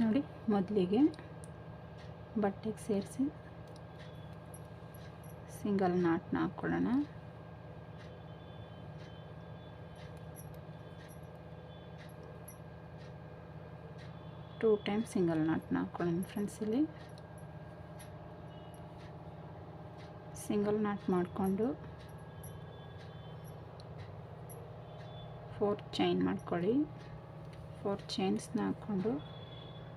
ನೋಡಿ ಮೊದಲಿಗೆ ಬಟ್ಟೆಗೆ ಸೇರಿಸಿ ಸಿಂಗಲ್ ನಾಟ್ನ ಹಾಕ್ಕೊಳ್ಳೋಣ. ಟೂ ಟೈಮ್ ಸಿಂಗಲ್ ನಾಟ್ನ ಹಾಕ್ಕೊಳ್ಳೋಣ ಫ್ರೆಂಡ್ಸ್ ಇಲ್ಲಿ. ಸಿಂಗಲ್ ನಾಟ್ ಮಾಡಿಕೊಂಡು ಫೋರ್ ಚೈನ್ ಮಾಡ್ಕೊಳ್ಳಿ. ಫೋರ್ ಚೈನ್ಸ್ನ ಹಾಕ್ಕೊಂಡು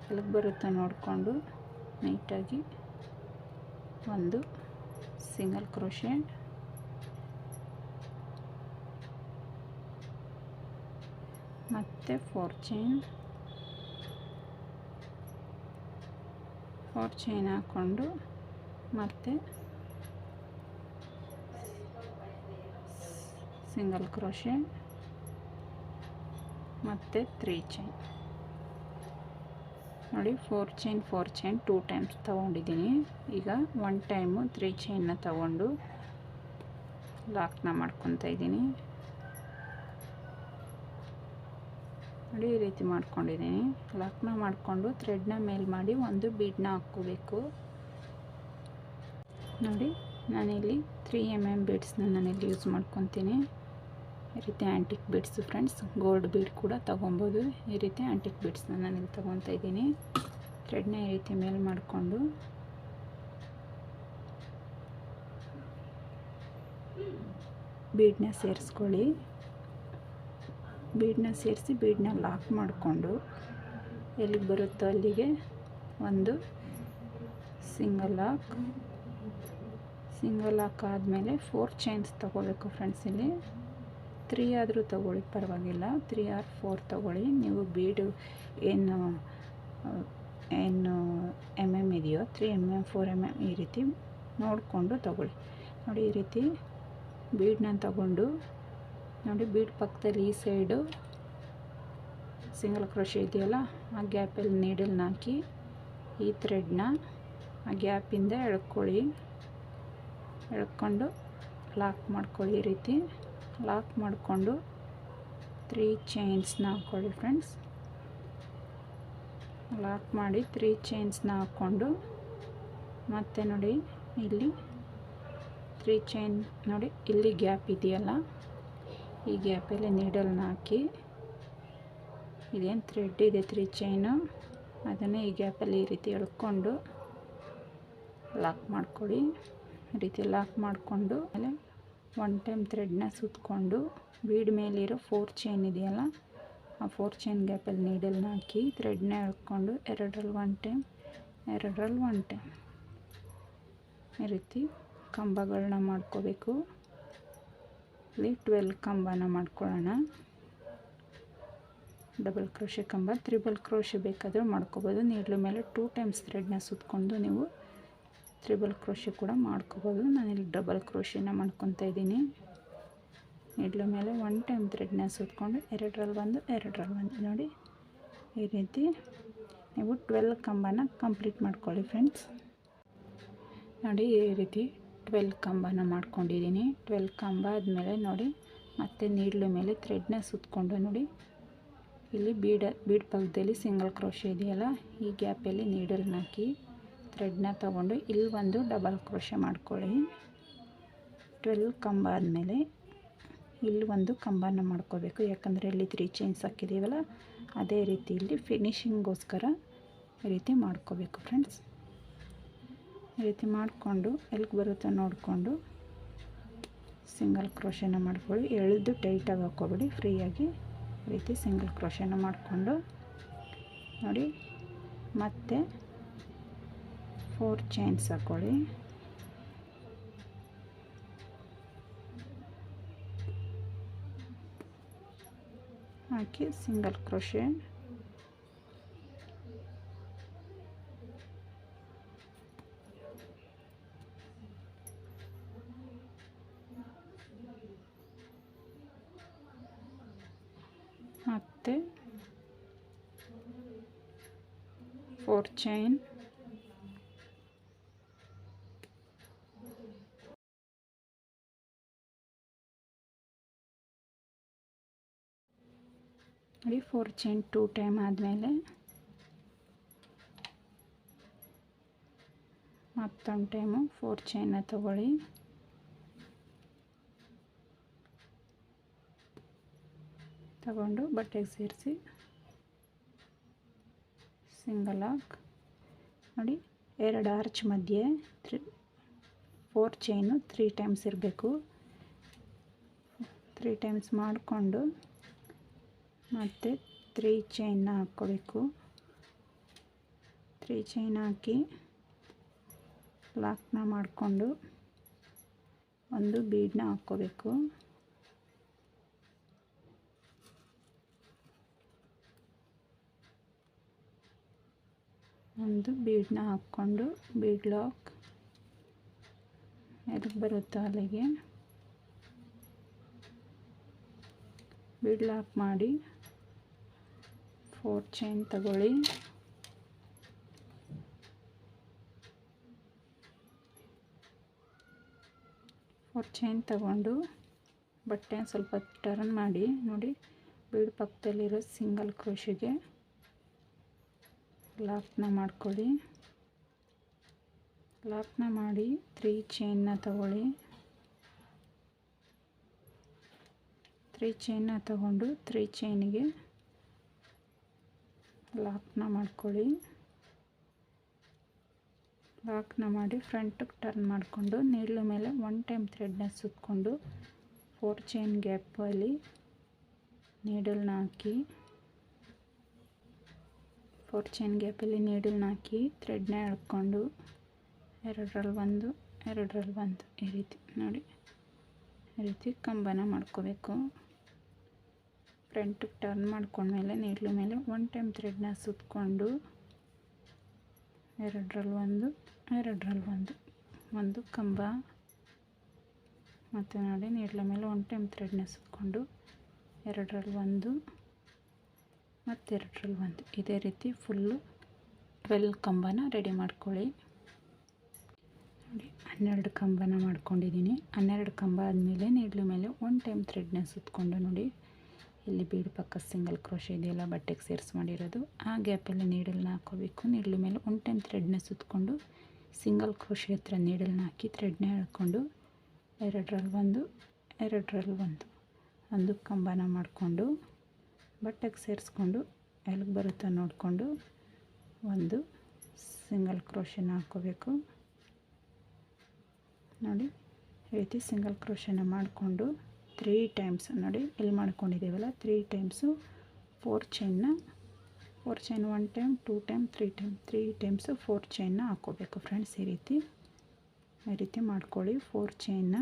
ಎಲ್ಲಿಗೆ ಬರುತ್ತೋ ನೋಡಿಕೊಂಡು ನೀಟಾಗಿ. ಒಂದು ಸಿಂಗಲ್ ಕ್ರೋಶೆ. ಮತ್ತು ಫೋರ್ ಚೈನ್. ಫೋರ್ ಚೈನ್ ಹಾಕ್ಕೊಂಡು ಮತ್ತು ಸಿಂಗಲ್ ಕ್ರೋಶೆ. ಮತ್ತು ತ್ರೀ ಚೈನ್. ನೋಡಿ four chain four chain two times ತೊಗೊಂಡಿದ್ದೀನಿ. ಈಗ ಒನ್ ಟೈಮು ತ್ರೀ ಚೈನ್ನ ತಗೊಂಡು ಲಾಕ್ನ ಮಾಡ್ಕೊತಾ ಇದ್ದೀನಿ. ನೋಡಿ, ಈ ರೀತಿ ಮಾಡ್ಕೊಂಡಿದ್ದೀನಿ. ಲಾಕ್ನ ಮಾಡಿಕೊಂಡು ಥ್ರೆಡ್ನ ಮೇಲ್ ಮಾಡಿ ಒಂದು ಬೀಡನ್ನ ಹಾಕ್ಕೋಬೇಕು. ನೋಡಿ, ನಾನಿಲ್ಲಿ ತ್ರೀ ಎಂ ಎಂ ಬೀಡ್ಸ್ನ ನಾನಿಲ್ಲಿ ಯೂಸ್ ಮಾಡ್ಕೊತೀನಿ. ಈ ರೀತಿ antique beads friends gold bead ಕೂಡ ತೊಗೊಬೋದು. ಈ ರೀತಿ ಆ್ಯಂಟಿಕ್ ಬೀಡ್ಸ್ನ ಇಲ್ಲಿ ತೊಗೊತಾ ಇದ್ದೀನಿ. ಥ್ರೆಡ್ನ ಈ ರೀತಿ ಮೇಲ್ ಮಾಡಿಕೊಂಡು. ಬೀಡನ್ನ ಸೇರಿಸ್ಕೊಳ್ಳಿ. ಬೀಡನ್ನ ಸೇರಿಸಿ ಬೀಡನ್ನ ಲಾಕ್ ಮಾಡಿಕೊಂಡು. ಎಲ್ಲಿಗೆ ಬರುತ್ತೋ ಅಲ್ಲಿಗೆ ಒಂದು ಸಿಂಗಲ್ ಲಾಕ್ ಸಿಂಗಲ್ ಲಾಕ್ ಆದಮೇಲೆ ಫೋರ್ ಚೈನ್ಸ್ ತೊಗೋಬೇಕು ಫ್ರೆಂಡ್ಸ್ ಇಲ್ಲಿ. ತ್ರೀ ಆದರೂ ತೊಗೊಳ್ಳಿ, ಪರವಾಗಿಲ್ಲ. ತ್ರೀ ಆರ್ ಫೋರ್ ತೊಗೊಳ್ಳಿ. ನೀವು ಬೀಡು ಏನು ಏನು ಎಂ ಎಂ ಇದೆಯೋ, three M M four M M ಈ ರೀತಿ ನೋಡಿಕೊಂಡು ತೊಗೊಳ್ಳಿ. ನೋಡಿ ಈ ರೀತಿ ಬೀಡ್ನ ತಗೊಂಡು, ನೋಡಿ ಬೀಡ್ ಪಕ್ಕದಲ್ಲಿ ಈ ಸೈಡು ಸಿಂಗಲ್ ಕ್ರೋಶೆ ಇದೆಯಲ್ಲ, ಆ ಗ್ಯಾಪಲ್ಲಿ ನೀಡಲ್ನ ಹಾಕಿ ಈ ಥ್ರೆಡ್ನ ಆ ಗ್ಯಾಪಿಂದ ಎಳ್ಕೊಳ್ಳಿ. ಎಳ್ಕೊಂಡು ಲಾಕ್ ಮಾಡ್ಕೊಳ್ಳಿ ಈ ರೀತಿ. ಲಾಕ್ ಮಾಡಿಕೊಂಡು ತ್ರೀ ಚೈನ್ಸ್ನ ಹಾಕ್ಕೊಳ್ಳಿ ಫ್ರೆಂಡ್ಸ್ ಲಾಕ್ ಮಾಡಿ ತ್ರೀ ಚೈನ್ಸ್ನ ಹಾಕ್ಕೊಂಡು ಮತ್ತೆ ನೋಡಿ ಇಲ್ಲಿ ತ್ರೀ ಚೈನ್ ನೋಡಿ ಇಲ್ಲಿ ಗ್ಯಾಪ್ ಇದೆಯಲ್ಲ? ಈ ಗ್ಯಾಪಲ್ಲಿ ನೀಡಲ್ನ ಹಾಕಿ ಇದೇನು ಥ್ರೆಡ್ ಇದೆ ತ್ರೀ ಚೈನು ಅದನ್ನೇ ಈ ಗ್ಯಾಪಲ್ಲಿ ಈ ರೀತಿ ಎಳ್ಕೊಂಡು ಲಾಕ್ ಮಾಡ್ಕೊಳ್ಳಿ. ಈ ರೀತಿ ಲಾಕ್ ಮಾಡಿಕೊಂಡು ಆಮೇಲೆ ಒನ್ ಟೈಮ್ ಥ್ರೆಡ್ನ ಸುತ್ತಕೊಂಡು ಬೀಡ್ ಮೇಲಿರೋ ಫೋರ್ ಚೈನ್ ಇದೆಯಲ್ಲ, ಆ ಫೋರ್ ಚೈನ್ ಗ್ಯಾಪಲ್ಲಿ ನೀಡಲ್ನ ಹಾಕಿ ಥ್ರೆಡ್ನ ಎಳ್ಕೊಂಡು ಎರಡರಲ್ಲಿ ಒನ್ ಟೈಮ್ ಎರಡರಲ್ಲಿ ಒನ್ ಟೈಮ್ ಈ ರೀತಿ ಕಂಬಗಳನ್ನ ಮಾಡ್ಕೋಬೇಕು. ಇಲ್ಲಿ ಟ್ವೆಲ್ ಕಂಬನ ಮಾಡ್ಕೊಳ್ಳೋಣ. ಡಬಲ್ ಕ್ರೋಶೆ ಕಂಬ ತ್ರಿಬಲ್ ಕ್ರೋಶೆ ಬೇಕಾದರೂ ಮಾಡ್ಕೋಬೋದು. ನೀಡ್ಲ ಮೇಲೆ ಟೂ ಟೈಮ್ಸ್ ಥ್ರೆಡ್ನ ಸುತ್ತಕೊಂಡು ನೀವು ತ್ರಿಬಲ್ ಕ್ರೋಶಿ ಕೂಡ ಮಾಡ್ಕೋಬೋದು. ಇಲ್ಲಿ ಡಬಲ್ ಕ್ರೋಶಿನ ಮಾಡ್ಕೊತಾ ಇದ್ದೀನಿ. ಇಡ್ಲ ಮೇಲೆ ಒನ್ ಟೈಮ್ ಥ್ರೆಡ್ನ ಸುತ್ಕೊಂಡು ಎರಡರಲ್ಲಿ ಬಂದು ಎರಡರಲ್ಲಿ ಬಂದು ನೋಡಿ, ಈ ರೀತಿ ನೀವು ಟ್ವೆಲ್ ಕಂಬನ ಕಂಪ್ಲೀಟ್ ಮಾಡ್ಕೊಳ್ಳಿ ಫ್ರೆಂಡ್ಸ್ ನೋಡಿ, ಈ ರೀತಿ ಟ್ವೆಲ್ ಕಂಬನ ಮಾಡ್ಕೊಂಡಿದ್ದೀನಿ. ಟ್ವೆಲ್ ಕಂಬ ಆದಮೇಲೆ ನೋಡಿ, ಮತ್ತೆ ನೀಡ್ಲ ಮೇಲೆ ಥ್ರೆಡ್ನ ಸುತ್ತಕೊಂಡು ನೋಡಿ. ಇಲ್ಲಿ ಬೀಡ, ಬೀಡ್ ಪಕ್ಕದಲ್ಲಿ ಸಿಂಗಲ್ ಕ್ರೋಶ ಇದೆಯಲ್ಲ, ಈ ಗ್ಯಾಪಲ್ಲಿ ನೀಡಲ್ನ ಹಾಕಿ. ಥ್ರೆಡ್ನ ತಗೊಂಡು ಇಲ್ಲಿ ಒಂದು ಡಬಲ್ ಕ್ರೋಶೆ ಮಾಡ್ಕೊಳ್ಳಿ. ಟ್ವೆಲ್ ಕಂಬ ಆದಮೇಲೆ ಇಲ್ಲಿ ಒಂದು ಕಂಬನ ಮಾಡ್ಕೋಬೇಕು. ಯಾಕಂದರೆ ಇಲ್ಲಿ ತ್ರೀ ಚೈನ್ಸ್ ಹಾಕಿದ್ದೀವಲ್ಲ ಅದೇ ರೀತಿ ಇಲ್ಲಿ ಫಿನಿಶಿಂಗೋಸ್ಕರ ಈ ರೀತಿ ಮಾಡ್ಕೋಬೇಕು ಫ್ರೆಂಡ್ಸ್ ಈ ರೀತಿ ಮಾಡಿಕೊಂಡು ಎಲ್ಲಿಗೆ ಬರುತ್ತೋ ನೋಡಿಕೊಂಡು ಸಿಂಗಲ್ ಕ್ರೋಶನ ಮಾಡ್ಕೊಳ್ಳಿ. ಎಳೆದು ಟೈಟಾಗಿ ಹಾಕ್ಕೊಬಿಡಿ. ಫ್ರೀಯಾಗಿ ಈ ರೀತಿ ಸಿಂಗಲ್ ಕ್ರೋಶನ ಮಾಡಿಕೊಂಡು ನೋಡಿ. ಮತ್ತೆ ಫೋರ್ ಚೈನ್ಸ್ ಹಾಕ್ಕೊಳ್ಳಿ ಹಾಕಿ single crochet four chain two time ಆದಮೇಲೆ ಮತ್ತೊಂದು ಟೈಮು ಫೋರ್ ಚೈನ ತಗೊಳ್ಳಿ. ತಗೊಂಡು ಬಟ್ಟೆಗೆ ಸೇರಿಸಿ ಸಿಂಗಲ್ ಹಾಕ್ ನೋಡಿ, ಎರಡು ಆರ್ಚ್ ಮಧ್ಯೆ three four chain three times ಇರಬೇಕು. ತ್ರೀ ಟೈಮ್ಸ್ ಮಾಡಿಕೊಂಡು ಮತ್ತು ತ್ರೀ ಚೈನ್ನ ಹಾಕ್ಕೋಬೇಕು. ತ್ರೀ ಚೈನ್ ಹಾಕಿ ಲಾಕ್ನ ಮಾಡಿಕೊಂಡು ಒಂದು ಬೀಡನ್ನ ಹಾಕ್ಕೋಬೇಕು. ಒಂದು ಬೀಡನ್ನ ಹಾಕ್ಕೊಂಡು ಬೀಡ್ ಲಾಕ್ ಎಲ್ಲಿಗೆ ಬರುತ್ತೋ ಅಲ್ಲಿಗೆ? ಬೀಡ್ ಲಾಕ್ ಮಾಡಿ ಫೋರ್ ಚೈನ್ ತಗೊಳ್ಳಿ. ಫೋರ್ ಚೈನ್ ತಗೊಂಡು ಬಟ್ಟೆ ಸ್ವಲ್ಪ ಟರ್ನ್ ಮಾಡಿ, ನೋಡಿ ಬೀಡ್ ಪಕ್ಕದಲ್ಲಿರೋ ಸಿಂಗಲ್ ಕ್ರೋಶಿಗೆ ಲಾಕ್ನ ಮಾಡ್ಕೊಳ್ಳಿ. ಲಾಕ್ನ ಮಾಡಿ ತ್ರೀ ಚೈನ್ನ ತಗೊಳ್ಳಿ. ತ್ರೀ ಚೈನ್ನ ತಗೊಂಡು ತ್ರೀ ಚೈನಿಗೆ ಲಾಕ್ನ ಮಾಡ್ಕೊಳ್ಳಿ. ಲಾಕ್ನ ಮಾಡಿ ಫ್ರಂಟಿಗೆ ಟರ್ನ್ ಮಾಡಿಕೊಂಡು ನೀಡ್ಲ ಮೇಲೆ ಒನ್ ಟೈಮ್ ಥ್ರೆಡ್ನ ಸುತ್ತಕೊಂಡು ಫೋರ್ ಚೈನ್ ಗ್ಯಾಪಲ್ಲಿ ನೀಡಲ್ನ ಹಾಕಿ, ಫೋರ್ ಚೈನ್ ಗ್ಯಾಪಲ್ಲಿ ನೀಡಲ್ನ ಹಾಕಿ ಥ್ರೆಡ್ನ ಎಳ್ಕೊಂಡು ಎರಡರಲ್ಲಿ ಒಂದು ಎರಡರಲ್ಲಿ ಒಂದು ಈ ರೀತಿ ನೋಡಿ. ಈ ರೀತಿ ಕಂಬನ ಮಾಡ್ಕೋಬೇಕು. ಫ್ರಂಟಿಗೆ ಟರ್ನ್ ಮಾಡ್ಕೊಂಡ್ಮೇಲೆ ನೀಡ್ಲು ಮೇಲೆ ಒನ್ ಟೈಮ್ ಥ್ರೆಡ್ನ ಸುತ್ತಕೊಂಡು ಎರಡರಲ್ಲಿ ಒಂದು ಎರಡರಲ್ಲಿ ಒಂದು ಒಂದು ಕಂಬ, ಮತ್ತು ನೋಡಿ ನೀಡ್ಲ ಮೇಲೆ ಒನ್ ಟೈಮ್ ಥ್ರೆಡ್ನ ಸುತ್ತಕೊಂಡು ಎರಡರಲ್ಲಿ ಒಂದು ಮತ್ತೆರಡರಲ್ಲಿ ಒಂದು. ಇದೇ ರೀತಿ ಫುಲ್ಲು ಟ್ವೆಲ್ ಕಂಬನ ರೆಡಿ ಮಾಡ್ಕೊಳ್ಳಿ. ನೋಡಿ, ಹನ್ನೆರಡು ಕಂಬನ ಮಾಡ್ಕೊಂಡಿದ್ದೀನಿ. ಹನ್ನೆರಡು ಕಂಬ ಆದಮೇಲೆ ನೀಡ್ಲ ಮೇಲೆ ಒನ್ ಟೈಮ್ ಥ್ರೆಡ್ನ ಸುತ್ತಕೊಂಡು ನೋಡಿ. ಇಲ್ಲಿ ಬೀಡು ಪಕ್ಕ ಸಿಂಗಲ್ ಕ್ರೋಶೆ ಇದೆಯಲ್ಲ, ಬಟ್ಟೆಗೆ ಸೇರಿಸಿ ಮಾಡಿರೋದು. ಆ ಗ್ಯಾಪಲ್ಲಿ ನೀಡಲ್ನ ಹಾಕೋಬೇಕು ನೀಡ್ಲ ಮೇಲೆ ಒನ್ ಟೈಮ್ ಥ್ರೆಡ್ನ ಸುತ್ತಕೊಂಡು ಸಿಂಗಲ್ ಕ್ರೋಶೆ ಹತ್ರ ನೀಡಲ್ನ ಹಾಕಿ ಥ್ರೆಡ್ನ ಎಳ್ಕೊಂಡು ಎರಡರಲ್ಲಿ ಒಂದು ಎರಡರಲ್ಲಿ ಒಂದು. ಒಂದು ಕಂಬನ ಮಾಡಿಕೊಂಡು, ಬಟ್ಟೆಗೆ ಸೇರಿಸ್ಕೊಂಡು ಎಲ್ಲಿಗೆ ಬರುತ್ತೋ ನೋಡಿಕೊಂಡು, ಒಂದು ಸಿಂಗಲ್ ಕ್ರೋಶನ ಹಾಕೋಬೇಕು ನೋಡಿ, ಈ ರೀತಿ ಸಿಂಗಲ್ ಕ್ರೋಶನ ಮಾಡಿಕೊಂಡು ತ್ರೀ ಟೈಮ್ಸ್ ನೋಡಿ, ಇಲ್ಲಿ ಮಾಡ್ಕೊಂಡಿದ್ದೀವಲ್ಲ three times four ಚೈನ್ನ four chain one time two time three time three times four ಚೈನ್ನ ಹಾಕ್ಕೋಬೇಕು ಫ್ರೆಂಡ್ಸ್ ಈ ರೀತಿ. ಈ ರೀತಿ ಮಾಡ್ಕೊಳ್ಳಿ ಫೋರ್ ಚೈನ್ನ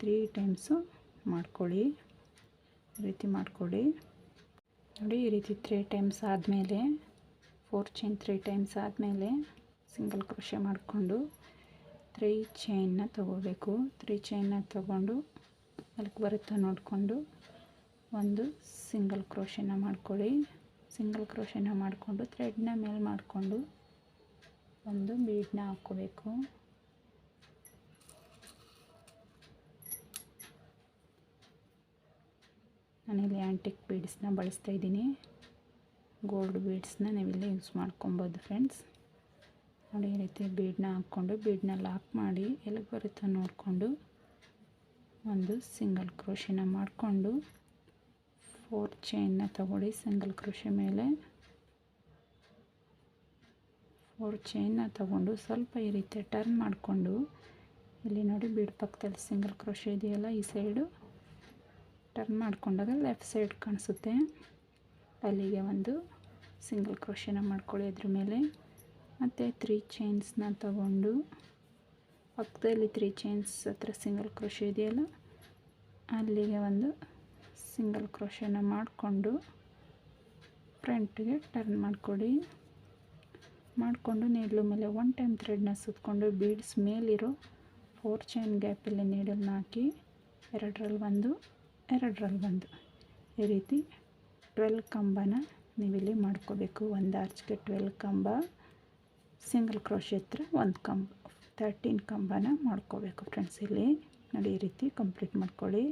ತ್ರೀ ಟೈಮ್ಸು ಮಾಡ್ಕೊಳ್ಳಿ. ಈ ರೀತಿ ಮಾಡ್ಕೊಳ್ಳಿ. ನೋಡಿ, ಈ ರೀತಿ ತ್ರೀ ಟೈಮ್ಸ್ ಆದಮೇಲೆ ಫೋರ್ ಚೈನ್ ತ್ರೀ ಟೈಮ್ಸ್ ಆದಮೇಲೆ ಸಿಂಗಲ್ ಕ್ರೋಶೆ ಮಾಡಿಕೊಂಡು ತ್ರೀ ಚೈನ್ನ ತಗೋಬೇಕು. ತ್ರೀ ಚೈನ್ನ ತಗೊಂಡು ಅಲ್ಲಿಗೆ ಬರುತ್ತಾ ನೋಡಿಕೊಂಡು ಒಂದು ಸಿಂಗಲ್ ಕ್ರೋಶನ ಮಾಡ್ಕೊಳ್ಳಿ. ಸಿಂಗಲ್ ಕ್ರೋಶನ ಮಾಡಿಕೊಂಡು ಥ್ರೆಡ್ನ ಮೇಲೆ ಮಾಡಿಕೊಂಡು ಒಂದು ಬೀಡನ್ನ ಹಾಕ್ಕೋಬೇಕು. ನಾನಿಲ್ಲಿ ಆ್ಯಂಟಿಕ್ ಬೀಡ್ಸ್ನ ಬಳಸ್ತಾ ಇದ್ದೀನಿ. ಗೋಲ್ಡ್ ಬೀಡ್ಸ್ನ ನೀವಿಲ್ಲಿ ಯೂಸ್ ಮಾಡ್ಕೊಬೋದು ಫ್ರೆಂಡ್ಸ್ ನೋಡಿ ಈ ರೀತಿ ಬೀಡನ್ನ ಹಾಕ್ಕೊಂಡು ಬೀಡನ್ನ ಲಾಕ್ ಮಾಡಿ ಎಲ್ಲಿಗೆ ಬರುತ್ತೋ ನೋಡಿಕೊಂಡು ಒಂದು ಸಿಂಗಲ್ ಕ್ರೋಶಿನ ಮಾಡಿಕೊಂಡು ಫೋರ್ ಚೈನ್ನ ತಗೊಳ್ಳಿ ಸಿಂಗಲ್ ಕ್ರೋಶಿ ಮೇಲೆ. ಫೋರ್ ಚೈನ್ನ ತಗೊಂಡು ಸ್ವಲ್ಪ ಈ ರೀತಿ ಟರ್ನ್ ಮಾಡಿಕೊಂಡು, ಇಲ್ಲಿ ನೋಡಿ ಬೀಡ್ ಪಕ್ಕದಲ್ಲಿ ಸಿಂಗಲ್ ಕ್ರೋಶೆ ಇದೆಯಲ್ಲ ಈ ಸೈಡು ಟರ್ನ್ ಮಾಡಿಕೊಂಡಾಗ ಲೆಫ್ಟ್ ಸೈಡ್ ಕಾಣಿಸುತ್ತೆ. ಅಲ್ಲಿಗೆ ಒಂದು ಸಿಂಗಲ್ ಕ್ರೋಶಿನ ಮಾಡ್ಕೊಳ್ಳಿ ಅದ್ರ ಮೇಲೆ. ಮತ್ತು ತ್ರೀ ಚೈನ್ಸ್ನ ತಗೊಂಡು ಪಕ್ಕದಲ್ಲಿ ತ್ರೀ ಚೈನ್ಸ್ ಹತ್ರ ಸಿಂಗಲ್ ಕ್ರೋಶ ಇದೆಯಲ್ಲ, ಅಲ್ಲಿಗೆ ಒಂದು ಸಿಂಗಲ್ ಕ್ರೋಶನ ಮಾಡಿಕೊಂಡು ಫ್ರಂಟ್ಗೆ ಟರ್ನ್ ಮಾಡಿಕೊಡಿ. ಮಾಡಿಕೊಂಡು ನೀಡ್ಲು ಮೇಲೆ ಒನ್ ಟೈಮ್ ಥ್ರೆಡ್ನ ಸುತ್ತಕೊಂಡು ಬೀಡ್ಸ್ ಮೇಲಿರೋ ಫೋರ್ ಚೈನ್ ಗ್ಯಾಪಲ್ಲಿ ನೀಡಲ್ನ ಹಾಕಿ ಎರಡರಲ್ಲಿ ಒಂದು ಎರಡರಲ್ಲಿ ಒಂದು. ಈ ರೀತಿ ಟ್ವೆಲ್ ಕಂಬನ ನೀವಿಲ್ಲಿ ಮಾಡ್ಕೋಬೇಕು. ಒಂದು ಆರ್ಚ್ಗೆ ಟ್ವೆಲ್ ಕಂಬ ಸಿಂಗಲ್ ಕ್ರೋಶ್ ಹತ್ರ ಒಂದು ಕಂಬ. ತರ್ಟೀನ್ ಕಂಬನ ಮಾಡ್ಕೋಬೇಕು ಫ್ರೆಂಡ್ಸ್ ಇಲ್ಲಿ. ನೋಡಿ, ಈ ರೀತಿ ಕಂಪ್ಲೀಟ್ ಮಾಡ್ಕೊಳ್ಳಿ.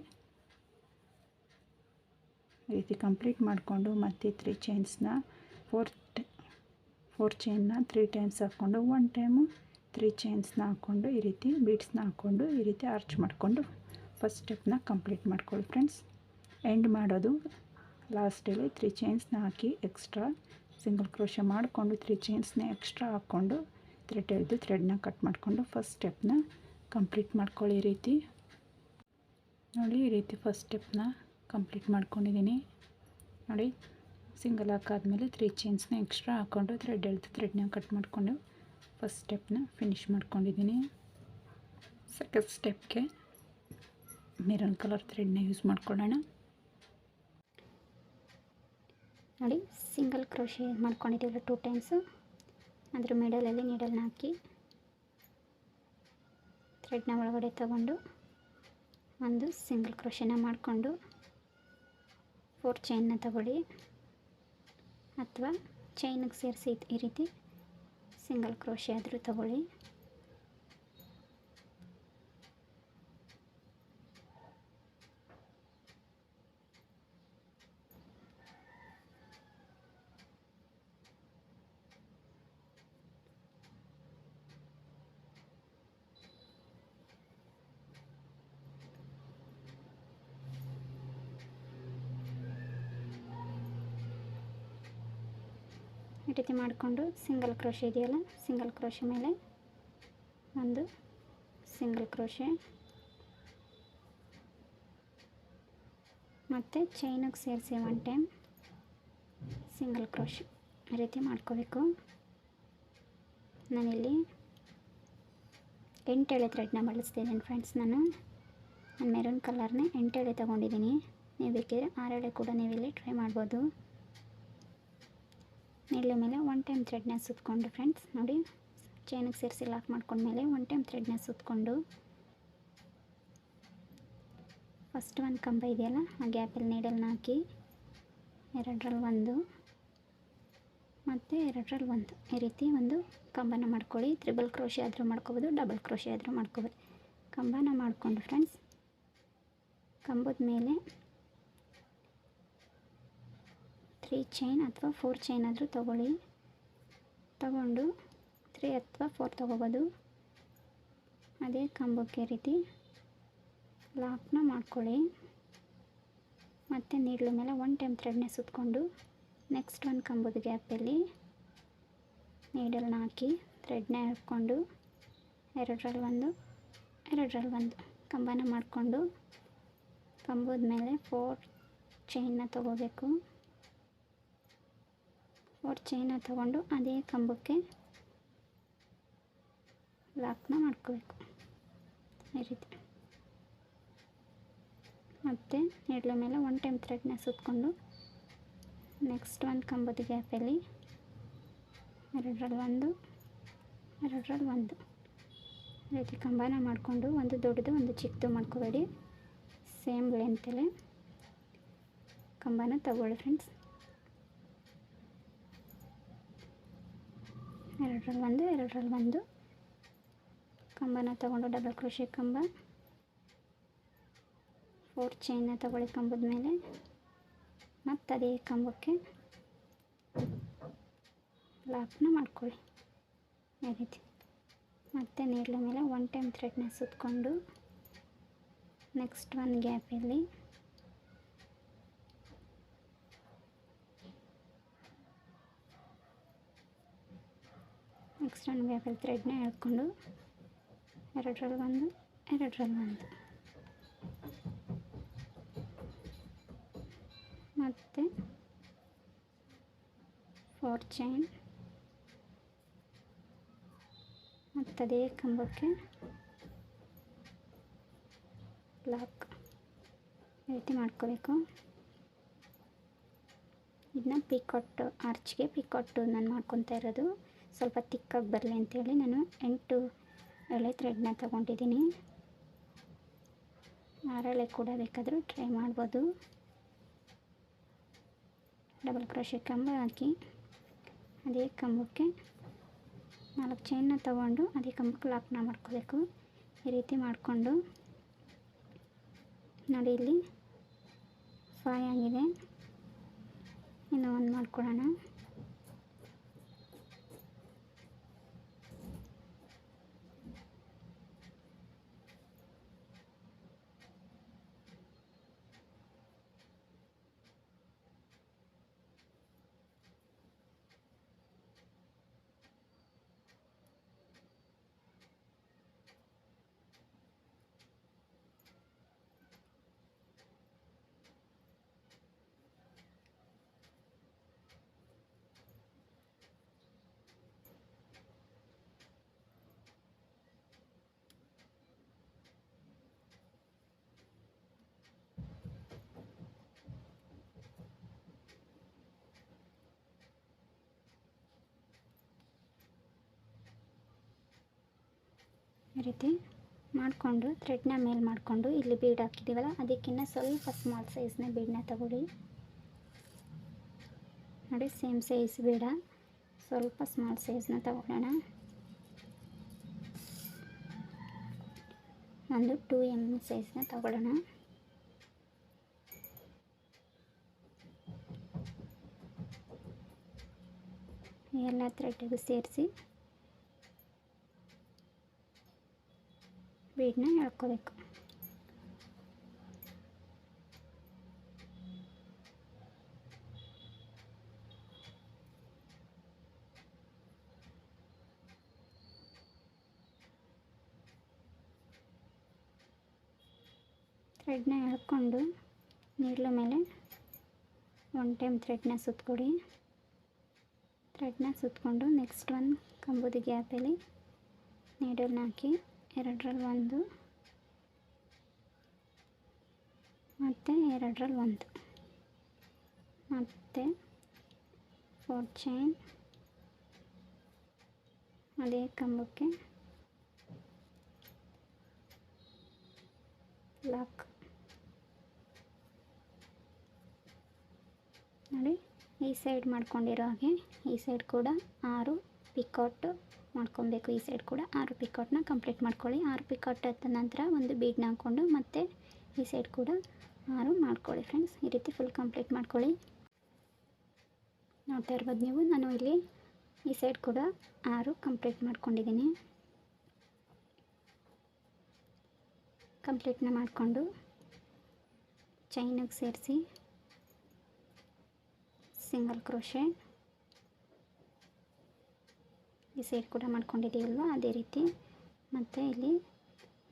ಈ ರೀತಿ ಕಂಪ್ಲೀಟ್ ಮಾಡಿಕೊಂಡು ಮತ್ತೆ ತ್ರೀ ಚೈನ್ಸ್ನ ಫೋರ್ ಫೋರ್ ಚೈನ್ನ ತ್ರೀ ಟೈಮ್ಸ್ ಹಾಕ್ಕೊಂಡು ಒನ್ ಟೈಮು ತ್ರೀ ಚೈನ್ಸ್ನ ಹಾಕ್ಕೊಂಡು, ಈ ರೀತಿ ಬೀಡ್ಸ್ನ ಹಾಕ್ಕೊಂಡು, ಈ ರೀತಿ ಆರ್ಚ್ ಮಾಡಿಕೊಂಡು ಫಸ್ಟ್ ಸ್ಟೆಪ್ನ ಕಂಪ್ಲೀಟ್ ಮಾಡ್ಕೊಳ್ಳಿ ಫ್ರೆಂಡ್ಸ್ ಎಂಡ್ ಮಾಡೋದು ಲಾಸ್ಟಲ್ಲಿ ತ್ರೀ ಚೈನ್ಸ್ನ ಹಾಕಿ ಎಕ್ಸ್ಟ್ರಾ ಸಿಂಗಲ್ ಕ್ರೋಶ ಮಾಡಿಕೊಂಡು ತ್ರೀ ಚೈನ್ಸ್ನ ಎಕ್ಸ್ಟ್ರಾ ಹಾಕ್ಕೊಂಡು ಥ್ರೆಡ್ ಎಳೆದು ಥ್ರೆಡ್ನ ಕಟ್ ಮಾಡಿಕೊಂಡು ಫಸ್ಟ್ ಸ್ಟೆಪ್ನ ಕಂಪ್ಲೀಟ್ ಮಾಡ್ಕೊಳ್ಳಿ ಈ ರೀತಿ. ನೋಡಿ ಈ ರೀತಿ ಫಸ್ಟ್ ಸ್ಟೆಪ್ನ ಕಂಪ್ಲೀಟ್ ಮಾಡ್ಕೊಂಡಿದ್ದೀನಿ. ನೋಡಿ ಸಿಂಗಲ್ ಹಾಕಾದ್ಮೇಲೆ ತ್ರೀ ಚೈನ್ಸ್ನ ಎಕ್ಸ್ಟ್ರಾ ಹಾಕ್ಕೊಂಡು ಥ್ರೆಡ್ ಎಳೆದು ಥ್ರೆಡ್ನ ಕಟ್ ಮಾಡಿಕೊಂಡು ಫಸ್ಟ್ ಸ್ಟೆಪ್ನ ಫಿನಿಶ್ ಮಾಡ್ಕೊಂಡಿದ್ದೀನಿ. ಸೆಕೆಂಡ್ ಸ್ಟೆಪ್ಗೆ ಮೆರೂನ್ ಕಲರ್ ಥ್ರೆಡ್ನ ಯೂಸ್ ಮಾಡ್ಕೊಳ್ಳೋಣ. ನೋಡಿ ಸಿಂಗಲ್ ಕ್ರೋಶೆ ಮಾಡ್ಕೊಂಡಿದ್ದೀವಿ ಟೂ ಟೈಮ್ಸು ಅದ್ರ ಮಿಡಲಲ್ಲಿ ನೀಡಲ್ನ ಹಾಕಿ ಥ್ರೆಡ್ನ ಒಳಗಡೆ ತಗೊಂಡು ಒಂದು ಸಿಂಗಲ್ ಕ್ರೋಷನ ಮಾಡಿಕೊಂಡು ಫೋರ್ ಚೈನ್ನ ತಗೊಳ್ಳಿ. ಅಥವಾ ಚೈನಿಗೆ ಸೇರಿಸಿ ಈ ರೀತಿ ಸಿಂಗಲ್ ಕ್ರೋಶೆ ಆದರೂ ತಗೊಳ್ಳಿ. ಈ ರೀತಿ ಮಾಡಿಕೊಂಡು ಸಿಂಗಲ್ ಕ್ರೋಶೆ ಇದೆಯಲ್ಲ? ಸಿಂಗಲ್ ಕ್ರೋಶೆ ಮೇಲೆ ಒಂದು ಸಿಂಗಲ್ ಕ್ರೋಶೆ ಮತ್ತು ಚೈನಿಗೆ ಸೇರಿಸಿ ಒನ್ ಟೈಮ್ ಸಿಂಗಲ್ ಕ್ರೋಶೆ ಈ ರೀತಿ ಮಾಡ್ಕೋಬೇಕು. ನಾನಿಲ್ಲಿ ಎಂಟೇಳೆ ಥ್ರೆಡ್ನ ಬಳಸ್ತಿದ್ದೀನಿ ಫ್ರೆಂಡ್ಸ್ ನಾನು. ನಾನು ಮೆರೂನ್ ಕಲರ್ನೇ ಎಂಟೇಳೆ ತೊಗೊಂಡಿದ್ದೀನಿ. ನೀವು ಬೇಕಿದ್ರೆ ಆರೆಳೆ ಕೂಡ ನೀವಿಲ್ಲಿ ಟ್ರೈ ಮಾಡ್ಬೋದು. ನೀಡ್ಲೆ ಮೇಲೆ ಒನ್ ಟೈಮ್ ಥ್ರೆಡ್ನ ಸುತ್ತಕೊಂಡು ಫ್ರೆಂಡ್ಸ್ ನೋಡಿ. ಚೈನಿಗೆ ಸೇರಿಸಿ ಲಾಕ್ ಮಾಡ್ಕೊಂಡ್ಮೇಲೆ ಒನ್ ಟೈಮ್ ಥ್ರೆಡ್ನ ಸುತ್ತಕೊಂಡು ಫಸ್ಟ್ ಒಂದು ಕಂಬ ಇದೆಯಲ್ಲ, ಆ ಗ್ಯಾಪಲ್ಲಿ ನೀಡಲ್ನ ಹಾಕಿ. ಎರಡರಲ್ಲಿ ಒಂದು. ಮತ್ತು ಎರಡರಲ್ಲಿ ಒಂದು. ಈ ರೀತಿ ಒಂದು ಕಂಬನ ಮಾಡ್ಕೊಳ್ಳಿ. ತ್ರಿಬಲ್ ಕ್ರೋಶೆ ಆದರೂ ಮಾಡ್ಕೋಬೋದು ಡಬಲ್ ಕ್ರೋಶೆ ಆದರೂ ಮಾಡ್ಕೋಬೋದು. ಕಂಬನ ಮಾಡಿಕೊಂಡು ಫ್ರೆಂಡ್ಸ್ ಕಂಬದ ಮೇಲೆ ತ್ರೀ ಚೈನ್ ಅಥವಾ ಫೋರ್ ಚೈನ್ ಆದರೂ ತೊಗೊಳ್ಳಿ. ತಗೊಂಡು ತ್ರೀ ಅಥವಾ ಫೋರ್ ತೊಗೋಬೋದು. ಅದೇ ಕಂಬಕ್ಕೆ ರೀತಿ ಲಾಕ್ನ ಮಾಡ್ಕೊಳ್ಳಿ. ಮತ್ತು ನೀಡ್ಲ ಮೇಲೆ ಒನ್ ಟೈಮ್ ಥ್ರೆಡ್ನೇ ಸುತ್ತಕೊಂಡು ನೆಕ್ಸ್ಟ್ ಒಂದು ಕಂಬದ ಗ್ಯಾಪಲ್ಲಿ ನೀಡಲ್ನ ಹಾಕಿ ಥ್ರೆಡ್ನ ಹಾಕ್ಕೊಂಡು ಎರಡರಲ್ಲಿ ಒಂದು ಎರಡರಲ್ಲಿ ಒಂದು ಕಂಬನ ಮಾಡಿಕೊಂಡು ಕಂಬದ ಮೇಲೆ ಫೋರ್ ಚೈನ್ನ ತಗೋಬೇಕು. ಫೋರ್ ಚೈನ ತಗೊಂಡು ಅದೇ ಕಂಬಕ್ಕೆ ಲಾಕ್ನ ಮಾಡ್ಕೋಬೇಕು. ಈ ರೀತಿ. ಮತ್ತು ನೀಡ್ಲ ಮೇಲೆ ಒನ್ ಟೈಮ್ ಥ್ರೆಡ್ನ ಸುತ್ತಕೊಂಡು ನೆಕ್ಸ್ಟ್ ಒಂದು ಕಂಬದ ಗ್ಯಾಪಲ್ಲಿ ಎರಡರಲ್ಲಿ ಒಂದು ಎರಡರಲ್ಲಿ ಒಂದು. ರೀತಿ ಕಂಬನ ಮಾಡಿಕೊಂಡು ಒಂದು ದೊಡ್ಡದು, ಒಂದು ಚಿಕ್ಕದು ಮಾಡ್ಕೋಬೇಡಿ. ಸೇಮ್ ಲೆಂತಲ್ಲೇ ಕಂಬನ ತಗೊಳ್ಳಿ ಫ್ರೆಂಡ್ಸ್ ಎರಡರಲ್ಲಿ ಒಂದು ಎರಡರಲ್ಲಿ ಒಂದು. ಕಂಬನ ತಗೊಂಡು ಡಬಲ್ ಕ್ರೋಶಿ ಕಂಬ. ಫೋರ್ ಚೈನ್ನ ತಗೊಳ್ಳಿ ಕಂಬದ ಮೇಲೆ. ಮತ್ತು ಅದೇ ಕಂಬಕ್ಕೆ ಲಾಕ್ನ ಮಾಡ್ಕೊಳ್ಳಿ. ಈ ರೀತಿ ಮತ್ತು ನೀಡ್ಲ ಮೇಲೆ ಒನ್ ಟೈಮ್ ಥ್ರೆಡ್ನ ಸುತ್ತಕೊಂಡು ನೆಕ್ಸ್ಟ್ ಒಂದು ಗ್ಯಾಪಲ್ಲಿ ನೆಕ್ಸ್ಟ್ ಒಂದು ಗ್ಯಾಪಲ್ಲಿ ಥ್ರೆಡ್ನ ಎಳ್ಕೊಂಡು ಎರಡರಲ್ಲಿ ಒಂದು ಎರಡರಲ್ಲಿ ಒಂದು ಮತ್ತು ಫೋರ್ ಚೈನ್ ಮತ್ತು ಅದೇ ಕಂಬಕ್ಕೆ ಲಾಕ್ ಈ ರೀತಿ ಮಾಡ್ಕೋಬೇಕು ಇದನ್ನ ಪಿಕಾಟ್ ಆರ್ಚ್ಗೆ ಪಿಕಾಟು ನಾನು ಮಾಡ್ಕೊತಾ ಇರೋದು ಸ್ವಲ್ಪ ತಿಕ್ಕಾಗಿ ಬರಲಿ ಅಂತೇಳಿ ನಾನು ಎಂಟು ಎಳೆ ಥ್ರೆಡ್ನ ತಗೊಂಡಿದ್ದೀನಿ. ಆರಳೆ ಕೂಡ ಬೇಕಾದರೂ ಟ್ರೈ ಮಾಡ್ಬೋದು. ಡಬಲ್ ಕ್ರೋಶೆ ಕಂಬ ಹಾಕಿ ಅದೇ ಕಂಬಕ್ಕೆ ನಾಲ್ಕು ಚೈನ್ನ ತಗೊಂಡು ಅದೇ ಕಂಬಕ್ಕೆ ಲಾಕ್ನ ಮಾಡ್ಕೋಬೇಕು. ಈ ರೀತಿ ಮಾಡಿಕೊಂಡು ನೋಡಿ ಇಲ್ಲಿ ಫೈ ಆಗಿದೆ. ಇನ್ನು ಒಂದು ಮಾಡ್ಕೊಳ್ಳೋಣ. ಈ ರೀತಿ ಮಾಡಿಕೊಂಡು ಥ್ರೆಡ್ನ ಮೇಲೆ ಮಾಡಿಕೊಂಡು ಇಲ್ಲಿ ಬೀಡ್ ಹಾಕಿದ್ದೀವಲ್ಲ ಅದಕ್ಕಿಂತ ಸ್ವಲ್ಪ ಸ್ಮಾಲ್ ಸೈಜ್ನ ಬೀಡನ್ನ ತಗೊಳ್ಳಿ. ನೋಡಿ ಸೇಮ್ ಸೈಜ್ ಬೇಡ ಸ್ವಲ್ಪ ಸ್ಮಾಲ್ ಸೈಜ್ನ ತಗೊಳ್ಳೋಣ. ಒಂದು ಟೂ ಎಂ ಸೈಜ್ನ ತಗೊಳ್ಳೋಣ. ಎಲ್ಲ ಥ್ರೆಡ್ಗೂ ಸೇರಿಸಿ ಬೀಡನ್ನ ಎಳ್ಕೋಬೇಕು ಥ್ರೆಡ್ನ ಎಳ್ಕೊಂಡು ನೀರ್ಲ ಮೇಲೆ ಒನ್ ಟೈಮ್ ಥ್ರೆಡ್ನ ಸುತ್ಕೊಡಿ. ಥ್ರೆಡ್ನ ಸುತ್ಕೊಂಡು ನೆಕ್ಸ್ಟ್ ಒಂದು ಕಂಬುದು ಗ್ಯಾಪಲ್ಲಿ ನೀಡಲ್ನ ಹಾಕಿ. ಎರಡರಲ್ಲಿ ಒಂದು ಮತ್ತು ಎರಡರಲ್ಲಿ ಒಂದು ಮತ್ತು ಫೋರ್ ಚೈನ್ ಅದೇ ಕಂಬಕ್ಕೆ ಲಾಕ್ ನೋಡಿ, ಈ ಸೈಡ್ ಮಾಡ್ಕೊಂಡಿರೋ ಹಾಗೆ, ಈ ಸೈಡ್ ಕೂಡ ಆರು ಪಿಕಾಟ್ ಮಾಡ್ಕೊಬೇಕು ಈ ಸೈಡ್ ಕೂಡ. ಆರು ಪಿಕಾಟ್ನ ಕಂಪ್ಲೀಟ್ ಮಾಡ್ಕೊಳ್ಳಿ. ಆರು ಪಿಕಾಟ್ ಆದ ನಂತರ ಒಂದು ಬೀಡ್ನ ಹಾಕ್ಕೊಂಡು ಮತ್ತೆ ಈ ಸೈಡ್ ಕೂಡ ಆರು ಮಾಡ್ಕೊಳ್ಳಿ ಫ್ರೆಂಡ್ಸ್ ಈ ರೀತಿ ಫುಲ್ ಕಂಪ್ಲೀಟ್ ಮಾಡ್ಕೊಳ್ಳಿ. ನೋಡ್ತಾ ಇರ್ಬೋದು ನೀವು. ನಾನು ಇಲ್ಲಿ ಈ ಸೈಡ್ ಕೂಡ ಆರು ಕಂಪ್ಲೀಟ್ ಮಾಡ್ಕೊಂಡಿದ್ದೀನಿ. ಕಂಪ್ಲೀಟ್ನ ಮಾಡಿಕೊಂಡು ಚೈನಿಗೆ ಸೇರಿಸಿ ಸಿಂಗಲ್ ಕ್ರೋಶೆ ಈ ಸೈಡ್ ಕೂಡ ಮಾಡ್ಕೊಂಡಿದ್ದೀವಲ್ವ? ಅದೇ ರೀತಿ. ಮತ್ತು ಇಲ್ಲಿ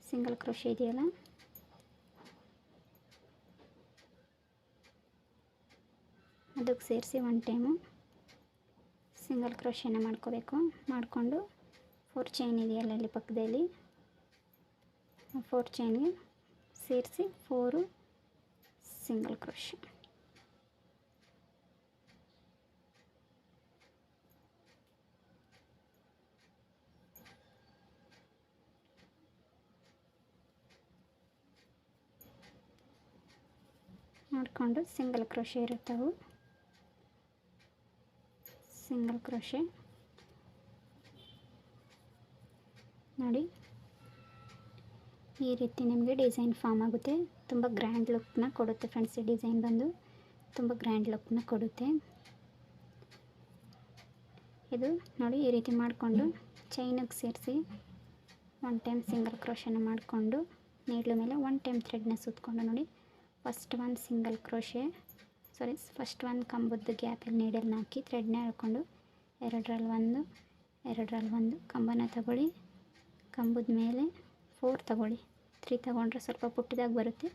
ಸಿಂಗಲ್ ಕ್ರೋಶೆ ಇದೆಯಲ್ಲ? ಅದಕ್ಕೆ ಸೇರಿಸಿ ಒನ್ ಟೈಮು ಸಿಂಗಲ್ ಕ್ರೋಶೆನ ಮಾಡ್ಕೋಬೇಕು. ಮಾಡಿಕೊಂಡು ಫೋರ್ ಚೈನ್ ಇದೆಯಲ್ಲ ಇಲ್ಲಿ ಪಕ್ಕದಲ್ಲಿ? ಫೋರ್ ಚೈನ್ಗೆ ಸೇರಿಸಿ ಫೋರು ಸಿಂಗಲ್ ಕ್ರೋಶೆ. ಮಾಡಿಕೊಂಡು ಸಿಂಗಲ್ ಕ್ರೋಶೆ ಇರುತ್ತವು. Single crochet. ನೋಡಿ, ಈ ರೀತಿ ನಿಮಗೆ ಡಿಸೈನ್ ಫಾರ್ಮ್ ಆಗುತ್ತೆ. ತುಂಬ ಗ್ರ್ಯಾಂಡ್ ಲುಕ್ನ ಕೊಡುತ್ತೆ ಫ್ರೆಂಡ್ಸ್, ಈ ಡಿಸೈನ್ ಬಂದು. ತುಂಬ ಗ್ರ್ಯಾಂಡ್ ಲುಕ್ನ ಕೊಡುತ್ತೆ. ಇದು ನೋಡಿ, ಈ ರೀತಿ ಮಾಡಿಕೊಂಡು ಚೈನಿಗೆ ಸೇರಿಸಿ ಒನ್ ಟೈಮ್ ಸಿಂಗಲ್ ಕ್ರೋಶನ್ನು ಮಾಡಿಕೊಂಡು, ನೀಡ್ಲ ಮೇಲೆ ಒನ್ ಟೈಮ್ ಥ್ರೆಡ್ನ ಸುತ್ತಕೊಂಡು ನೋಡಿ. ಫಸ್ಟ್ ಒಂದು ಸಿಂಗಲ್ ಕ್ರೋಶೆ ಸಾರಿ ಫಸ್ಟ್ ಒಂದು ಕಂಬದ್ದು ಗ್ಯಾಪಲ್ಲಿ ನೀಡಲ್ನ ಹಾಕಿ ಥ್ರೆಡ್ನ ಎಳ್ಕೊಂಡು ಎರಡರಲ್ಲಿ ಒಂದು ಎರಡರಲ್ಲಿ ಒಂದು ಕಂಬನ ತಗೊಳ್ಳಿ. ಕಂಬದ ಮೇಲೆ ಫೋರ್ ತಗೊಳ್ಳಿ. ತ್ರೀ ತಗೊಂಡ್ರೆ ಸ್ವಲ್ಪ ಪುಟ್ಟದಾಗಿ ಬರುತ್ತೆ.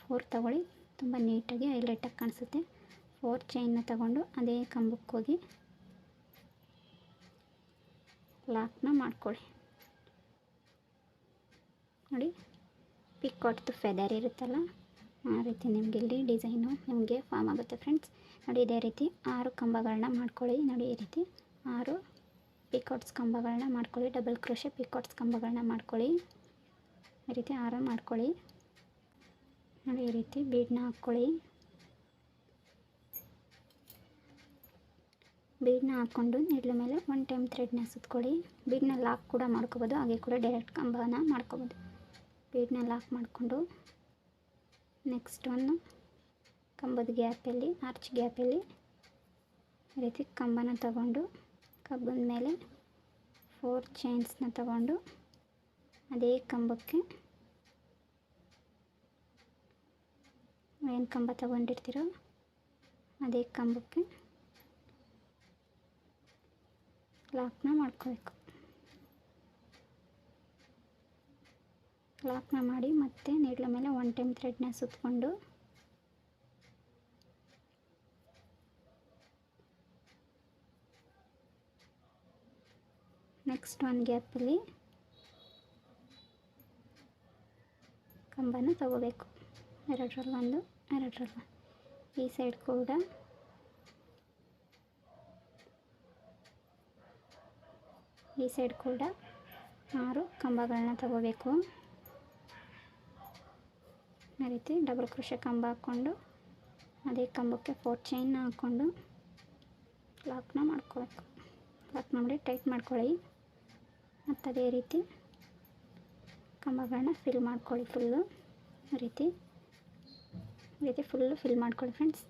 ಫೋರ್ ತಗೊಳ್ಳಿ. ತುಂಬ ನೀಟಾಗಿ ಹೈಲೈಟಾಗಿ ಕಾಣಿಸುತ್ತೆ. ಫೋರ್ ಚೈನ್ನ ತಗೊಂಡು ಅದೇ ಕಂಬಕ್ಕೆ ಹೋಗಿ ಲಾಕ್ನ ಮಾಡ್ಕೊಳ್ಳಿ. ನೋಡಿ ಪಿಕ್ ಕೊಟ್ಟು ಫೆದರ್ ಇರುತ್ತಲ್ಲ? ಆ ರೀತಿ ನಿಮಗೆ ಇಲ್ಲಿ ಡಿಸೈನು ನಿಮಗೆ ಫಾರ್ಮ್ ಆಗುತ್ತೆ ಫ್ರೆಂಡ್ಸ್ ನೋಡಿ ಇದೇ ರೀತಿ ಆರು ಕಂಬಗಳನ್ನ ಮಾಡ್ಕೊಳ್ಳಿ. ನೋಡಿ ಈ ರೀತಿ ಆರು ಪಿಕಾಟ್ಸ್ ಕಂಬಗಳನ್ನ ಮಾಡ್ಕೊಳ್ಳಿ. ಡಬಲ್ ಕ್ರೋಶೆ ಪಿಕಾಟ್ಸ್ ಕಂಬಗಳನ್ನ ಮಾಡ್ಕೊಳ್ಳಿ. ಈ ರೀತಿ ಆರು ಮಾಡ್ಕೊಳ್ಳಿ. ನೋಡಿ ಈ ರೀತಿ ಬೀಡನ್ನ ಹಾಕ್ಕೊಳ್ಳಿ. ಬೀಡನ್ನ ಹಾಕ್ಕೊಂಡು ನೆಡ್ಲ ಮೇಲೆ ಒನ್ ಟೈಮ್ ಥ್ರೆಡ್ನ ಸುತ್ಕೊಳ್ಳಿ. ಬೀಡ್ನ ಲಾಕ್ ಕೂಡ ಮಾಡ್ಕೋಬೋದು. ಹಾಗೆ ಕೂಡ ಡೈರೆಕ್ಟ್ ಕಂಬನ ಮಾಡ್ಕೋಬೋದು. ಬೀಡ್ನ ಲಾಕ್ ಮಾಡಿಕೊಂಡು ನೆಕ್ಸ್ಟ್ ಒಂದು ಕಂಬದ ಗ್ಯಾಪಲ್ಲಿ ಆರ್ಚ್ ಗ್ಯಾಪಲ್ಲಿ ಈ ರೀತಿ ಕಂಬನ ತಗೊಂಡು ಕಬ್ಬದ ಮೇಲೆ ಫೋರ್ ಚೈನ್ಸ್ನ ತಗೊಂಡು, ಅದೇ ಕಂಬಕ್ಕೆ ಏನು ಕಂಬ ತಗೊಂಡಿರ್ತೀರೋ ಅದೇ ಕಂಬಕ್ಕೆ ಲಾಕ್ನ ಮಾಡ್ಕೋಬೇಕು. ಲಾಕ್ನ ಮಾಡಿ ಮತ್ತೆ ನೀಡ್ಲ ಮೇಲೆ ಒನ್ ಟೈಮ್ ಥ್ರೆಡ್ನ ಸುತ್ತಕೊಂಡು ನೆಕ್ಸ್ಟ್ ಒಂದು ಗ್ಯಾಪಲ್ಲಿ ಕಂಬನ ತಗೋಬೇಕು. ಎರಡರಲ್ಲಿ ಒಂದು, ಎರಡರಲ್ಲಿ. ಈ ಸೈಡ್ ಕೂಡ. ಈ ಸೈಡ್ ಕೂಡ ಆರು ಕಂಬಗಳನ್ನ ತಗೋಬೇಕು. ಈ ರೀತಿ ಡಬಲ್ ಕ್ರೋಶೆ ಕಂಬ ಹಾಕ್ಕೊಂಡು ಅದೇ ಕಂಬಕ್ಕೆ ಫೋರ್ ಚೈನ್ ಹಾಕ್ಕೊಂಡು ಲಾಕ್ನ ಮಾಡ್ಕೋಬೇಕು ಲಾಕ್ ಮಾಡಿ ಟೈಟ್ ಮಾಡ್ಕೊಳ್ಳಿ ಮತ್ತು ಅದೇ ರೀತಿ ಕಂಬಗಳನ್ನ ಫಿಲ್ ಮಾಡ್ಕೊಳ್ಳಿ ಫುಲ್ಲು ಈ ರೀತಿ ಈ ರೀತಿ ಫುಲ್ಲು ಫಿಲ್ ಮಾಡ್ಕೊಳ್ಳಿ ಫ್ರೆಂಡ್ಸ್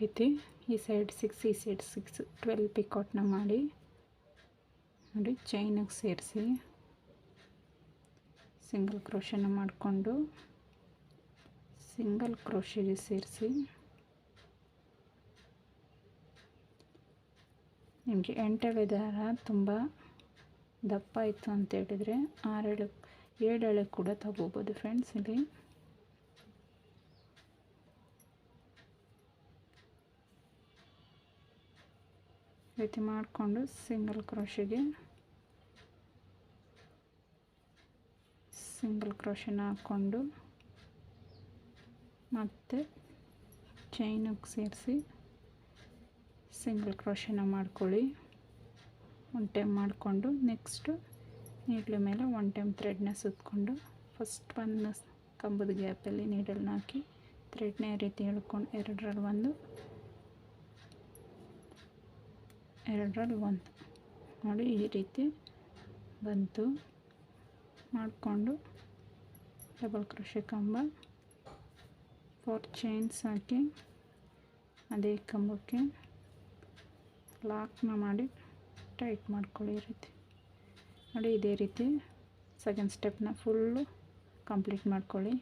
ರೀತಿ ಈ ಸೈಡ್ ಸಿಕ್ಸ್ ಈ ಸೈಡ್ ಸಿಕ್ಸ್ ಟ್ವೆಲ್ ಪಿಕಾಟ್ನ ಮಾಡಿ ನೋಡಿ ಚೈನಿಗೆ ಸೇರಿಸಿ ಸಿಂಗಲ್ ಕ್ರೋಶನ ಮಾಡಿಕೊಂಡು ಸಿಂಗಲ್ ಕ್ರೋಶಿಗೆ ಸೇರಿಸಿ ನಿಮಗೆ ಎಂಟಳೆ ದಾರ ತುಂಬ ದಪ್ಪ ಇತ್ತು ಅಂತ ಹೇಳಿದರೆ ಆರೇಳು ಏಳೆಳೆ ಕೂಡ ತಗೋಬೋದು ಫ್ರೆಂಡ್ಸ್ ಇಲ್ಲಿ. ರೀತಿ ಮಾಡಿಕೊಂಡು ಸಿಂಗಲ್ ಕ್ರೋಶಿಗೆ ಸಿಂಗಲ್ ಕ್ರೋಶನ ಹಾಕ್ಕೊಂಡು ಮತ್ತು ಚೈನಿಗೆ ಸೇರಿಸಿ ಸಿಂಗಲ್ ಕ್ರೋಶನ ಮಾಡ್ಕೊಳ್ಳಿ. ಒನ್ ಟೈಮ್ ಮಾಡಿಕೊಂಡು ನೆಕ್ಸ್ಟು ನೀಡ್ಲ ಮೇಲೆ ಒನ್ ಟೈಮ್ ಥ್ರೆಡ್ನ ಸುತ್ತಕೊಂಡು ಫಸ್ಟ್ ಒಂದು ಕಂಬದ ಗ್ಯಾಪಲ್ಲಿ ನೀಡಲ್ನ ಹಾಕಿ ಥ್ರೆಡ್ನ ರೀತಿ ಎಳ್ಕೊಂಡು ಎರಡರಲ್ಲಿ ಒಂದು ಎರಡರಲ್ಲಿ ಒಂದು. ನೋಡಿ ಈ ರೀತಿ ಬಂತು. ಮಾಡಿಕೊಂಡು ಡಬಲ್ ಕ್ರೋಶೆ ಕಂಬ ಫೋರ್ ಚೈನ್ಸ್ ಹಾಕಿ ಅದೇ ಕಂಬಕ್ಕೆ ಲಾಕ್ನ ಮಾಡಿ ಟೈಟ್ ಮಾಡ್ಕೊಳ್ಳಿ ಈ ರೀತಿ. ನೋಡಿ ಇದೇ ರೀತಿ ಸೆಕೆಂಡ್ ಸ್ಟೆಪ್ನ ಫುಲ್ಲು ಕಂಪ್ಲೀಟ್ ಮಾಡ್ಕೊಳ್ಳಿ.